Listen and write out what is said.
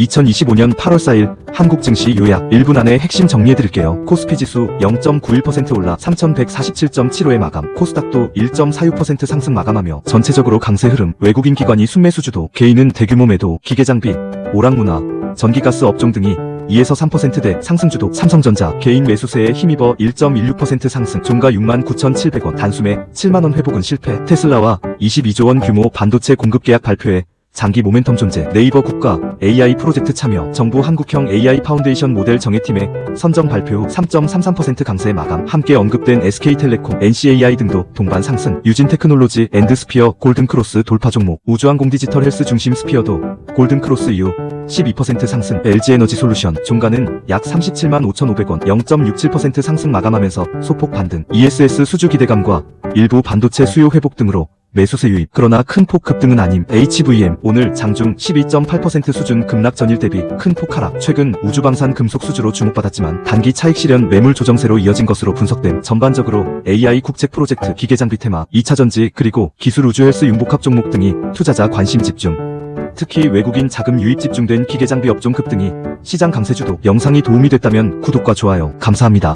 2025년 8월 4일 한국 증시 요약 1분 안에 핵심 정리해드릴게요. 코스피 지수 0.91% 올라 3147.75에 마감, 코스닥도 1.46% 상승 마감하며 전체적으로 강세 흐름, 외국인 기관이 순매수 주도, 개인은 대규모 매도, 기계장비, 오락문화, 전기가스 업종 등이 2에서 3%대 상승주도 삼성전자 개인 매수세에 힘입어 1.16% 상승 종가 69,700원 단숨에 7만원 회복은 실패 테슬라와 22조 원 규모 반도체 공급 계약 발표에 장기 모멘텀 존재 네이버 국가 AI 프로젝트 참여 정부 한국형 AI 파운데이션 모델 정예팀의 선정 발표 후 3.33% 강세 마감 함께 언급된 SK텔레콤, NCAI 등도 동반 상승. 유진 테크놀로지 엔드스피어 골든크로스 돌파 종목 우주항공 디지털 헬스 중심 스피어도 골든크로스 이후 12% 상승. LG에너지 솔루션 종가는 약 37만 5,500원 0.67% 상승 마감하면서 소폭 반등. ESS 수주 기대감과 일부 반도체 수요 회복 등으로 매수세 유입. 그러나 큰 폭 급 등은 아님. HVM 오늘 장중 12.8% 수준 급락 전일 대비 큰 폭 하락. 최근 우주방산 금속 수주로 주목받았지만 단기 차익 실현 매물 조정세로 이어진 것으로 분석됨 전반적으로 AI 국책 프로젝트 기계장비 테마 2차전지 그리고 기술 우주 헬스 융복합 종목 등이 투자자 관심 집중. 특히 외국인 자금 유입 집중된 기계장비 업종 급등이 시장 강세 주도 영상이 도움이 됐다면 구독과 좋아요 감사합니다.